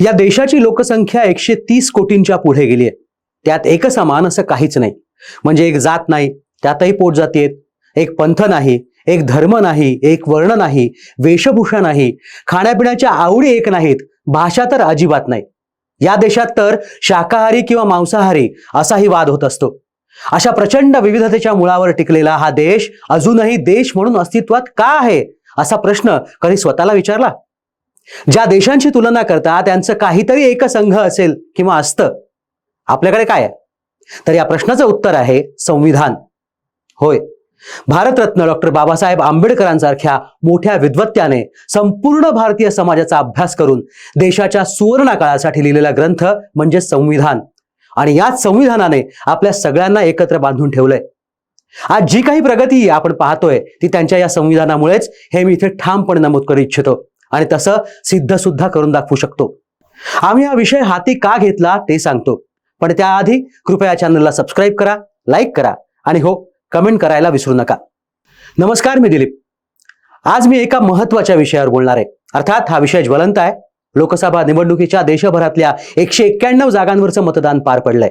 या देशाची लोकसंख्या एकशे तीस कोटींच्या पुढे गेली आहे. त्यात एकसमान असं काहीच नाही. म्हणजे एक जात नाही त्यातही पोटजाती आहेत. एक पंथ नाही एक धर्म नाही एक वर्ण नाही वेशभूषा नाही खाण्यापिण्याच्या आवडी एक नाहीत भाषा तर अजिबात नाही. या देशात तर शाकाहारी किंवा मांसाहारी असाही वाद होत असतो. अशा प्रचंड विविधतेच्या मुळावर टिकलेला हा देश अजूनही देश म्हणून अस्तित्वात का आहे? असा प्रश्न कधी स्वतःला विचारला? ज्या देशांची तुलना करता त्यांचं काहीतरी एक संघ असेल किंवा असतं. आपल्याकडे काय आहे? तर या प्रश्नाचं उत्तर आहे संविधान. होय. भारतरत्न डॉक्टर बाबासाहेब आंबेडकरांसारख्या मोठ्या विद्वत्त्याने संपूर्ण भारतीय समाजाचा अभ्यास करून देशाच्या सुवर्ण काळासाठी लिहिलेला ग्रंथ म्हणजे संविधान. आणि याच संविधानाने आपल्या सगळ्यांना एकत्र बांधून ठेवलंय. आज जी काही प्रगती आपण पाहतोय ती त्यांच्या या संविधानामुळेच हे मी इथे ठामपणे नमूद करू इच्छितो. आणि तसं सिद्ध सुद्धा करून दाखवू शकतो. आम्ही हा विषय हाती का घेतला ते सांगतो. पण त्याआधी कृपया चॅनलला सबस्क्राईब करा लाईक करा आणि हो कमेंट करायला विसरू नका. नमस्कार मी दिलीप. आज मी एका महत्त्वाच्या विषयावर बोलणार आहे. अर्थात हा विषय ज्वलंत आहे. लोकसभा निवडणुकीच्या देशभरातल्या एकशे एक्क्याण्णव जागांवरचं मतदान पार पडलंय.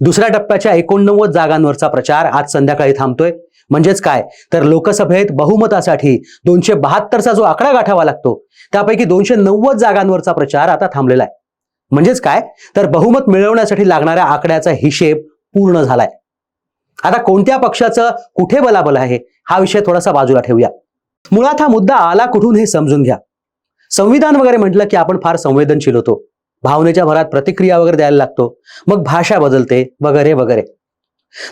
दुसऱ्या टप्प्याच्या एकोणनव्वद जागांवरचा प्रचार आज संध्याकाळी थांबतोय. म्हणजेच काय? तर लोकसभेत बहुमतासाठी दोनशे बहात्तरचा जो आकडा गाठावा लागतो त्यापैकी दोनशे नव्वद जागांवरचा प्रचार आता थांबलेला आहे. म्हणजेच काय? तर बहुमत मिळवण्यासाठी लागणाऱ्या आकड्याचा हिशेब पूर्ण झालाय. आता कोणत्या पक्षाचं कुठे बलाबल आहे हा विषय थोडासा बाजूला ठेवूया. मुळात हा मुद्दा आला कुठून हे समजून घ्या. संविधान वगैरे म्हटलं की आपण फार संवेदनशील होतो. भावनेच्या भरात प्रतिक्रिया वगैरे द्यायला लागतो. मग भाषा बदलते वगैरे वगैरे.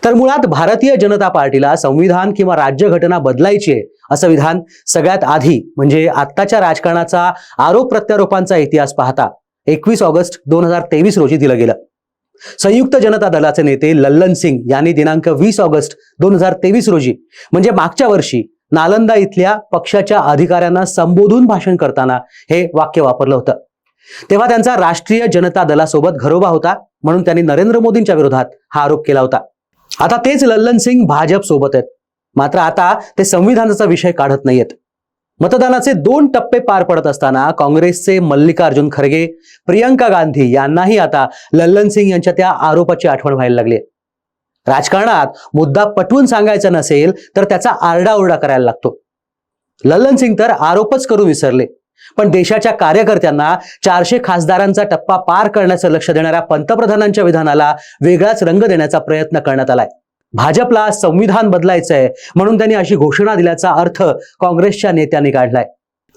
तर मुळात भारतीय जनता पार्टीला संविधान किंवा राज्यघटना बदलायची आहे असं विधान सगळ्यात आधी म्हणजे आत्ताच्या राजकारणाचा आरोप प्रत्यारोपांचा इतिहास पाहता एकवीस ऑगस्ट दोन हजार तेवीस रोजी दिलं गेलं. संयुक्त जनता दलाचे नेते लल्लन सिंग यांनी दिनांक वीस ऑगस्ट दोन हजार तेवीस रोजी म्हणजे मागच्या वर्षी नालंदा इथल्या पक्षाच्या अधिकाऱ्यांना संबोधून भाषण करताना हे वाक्य वापरलं होतं. तेव्हा त्यांचा राष्ट्रीय जनता दलासोबत घरोबा होता म्हणून त्यांनी नरेंद्र मोदींच्या विरोधात हा आरोप केला होता. आता तेच लल्लन सिंग भाजप सोबत आहेत. मात्र आता ते संविधानाचा विषय काढत नाहीयेत. मतदानाचे दोन टप्पे पार पडत असताना काँग्रेसचे मल्लिकार्जुन खरगे प्रियंका गांधी यांनाही आता लल्लन सिंग यांच्या त्या आरोपाची आठवण व्हायला लागली राजकारणात मुद्दा पटवून सांगायचा नसेल तर त्याचा आरडाओरडा करायला लागतो. लल्लन सिंग तर आरोपच करून विसरले. पण देशाच्या कार्यकर्त्यांना चारशे खासदारांचा टप्पा पार करण्याचं लक्ष देणाऱ्या पंतप्रधानांच्या विधानाला वेगळाच रंग देण्याचा प्रयत्न करण्यात आलाय. भाजपला संविधान बदलायचंय म्हणून त्यांनी अशी घोषणा दिल्याचा अर्थ काँग्रेसच्या नेत्यांनी काढलाय.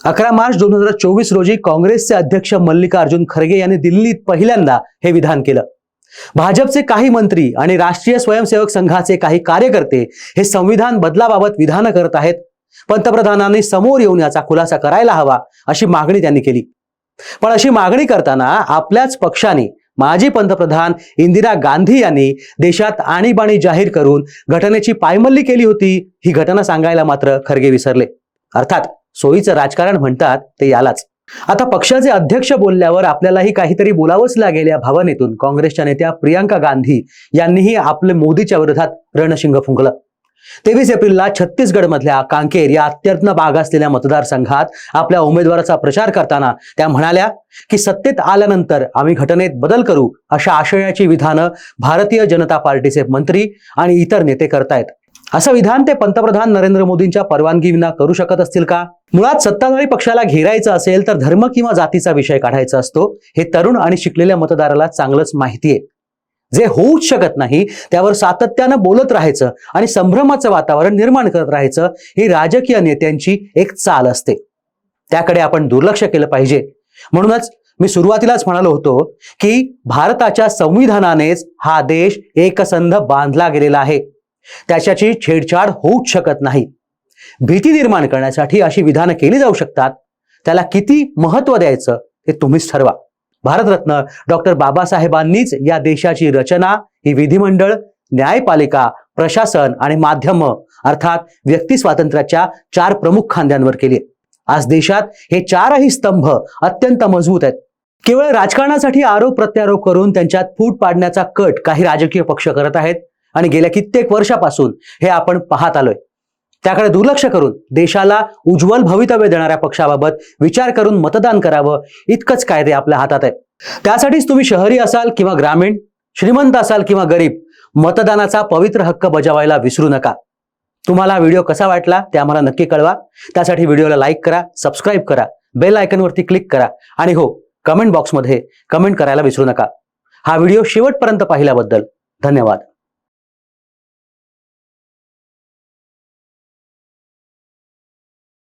अकरा मार्च दोन हजार चोवीस रोजी काँग्रेसचे अध्यक्ष मल्लिकार्जुन खरगे यांनी दिल्लीत पहिल्यांदा हे विधान केलं. भाजपचे काही मंत्री आणि राष्ट्रीय स्वयंसेवक संघाचे काही कार्यकर्ते हे संविधान बदलाबाबत विधानं करत आहेत. पंतप्रधानांनी समोर येऊन याचा खुलासा करायला हवा अशी मागणी त्यांनी केली. पण अशी मागणी करताना आपल्याच पक्षाने माजी पंतप्रधान इंदिरा गांधी यांनी देशात आणीबाणी जाहीर करून घटनेची पायमल्ली केली होती ही घटना सांगायला मात्र खरगे विसरले. अर्थात सोयीचं राजकारण म्हणतात ते यालाच. आता पक्षाचे अध्यक्ष बोलल्यावर आपल्यालाही काहीतरी बोलावंच लागेल या भावनेतून काँग्रेसच्या नेत्या प्रियांका गांधी यांनीही आपले मोदीच्या विरोधात रणशिंग फुंकलं. तेवीस एप्रिलला छत्तीसगड मधल्या कांकेर या अत्यंत भाग असलेल्या मतदारसंघात आपल्या उमेदवाराचा प्रचार करताना त्या म्हणाल्या की सत्तेत आल्यानंतर आम्ही घटनेत बदल करू अशा आशयाची विधानं भारतीय जनता पार्टीचे मंत्री आणि इतर नेते करतायत. असं विधान ते पंतप्रधान नरेंद्र मोदींच्या परवानगीविना करू शकत असतील का? मुळात सत्ताधारी पक्षाला घेरायचं असेल तर धर्म किंवा जातीचा विषय काढायचा असतो हे तरुण आणि शिकलेल्या मतदाराला चांगलंच माहिती आहे. जे होऊच शकत नाही त्यावर सातत्यानं बोलत राहायचं आणि संभ्रमाचं वातावरण निर्माण करत राहायचं ही राजकीय नेत्यांची एक चाल असते. त्याकडे आपण दुर्लक्ष केलं पाहिजे. म्हणूनच मी सुरुवातीलाच म्हणालो होतो की भारताच्या संविधानानेच हा देश एकसंध बांधला गेलेला आहे. त्याच्याची छेडछाड होऊच शकत नाही. भीती निर्माण करण्यासाठी अशी विधानं केली जाऊ शकतात. त्याला किती महत्त्व द्यायचं हे तुम्हीच ठरवा. भारतरत्न डॉक्टर बाबासाहेबांनीच या देशाची रचना ही विधिमंडळ न्यायपालिका प्रशासन आणि माध्यम अर्थात व्यक्ती स्वातंत्र्याच्या चार प्रमुख खांद्यांवर केली आज देशात हे चारही स्तंभ अत्यंत मजबूत आहेत. केवळ राजकारणासाठी आरोप प्रत्यारोप करून त्यांच्यात फूट पाडण्याचा कट काही राजकीय पक्ष करत आहेत. आणि गेल्या कित्येक वर्षापासून हे आपण पाहत आलोय. त्याकडे दुर्लक्ष करून देशाला उज्ज्वल भवितव्य देणाऱ्या पक्षाबाबत विचार करून मतदान करावं इतकंच कायदे आपल्या हातात आहे त्यासाठीच तुम्ही शहरी असाल किंवा ग्रामीण श्रीमंत असाल किंवा गरीब मतदानाचा पवित्र हक्क बजावायला विसरू नका. तुम्हाला व्हिडिओ कसा वाटला ते आम्हाला नक्की कळवा. त्यासाठी व्हिडिओला लाईक करा सबस्क्राईब करा बेल आयकनवरती क्लिक करा आणि हो कमेंट बॉक्समध्ये कमेंट करायला विसरू नका. हा व्हिडिओ शेवटपर्यंत पाहिल्याबद्दल धन्यवाद.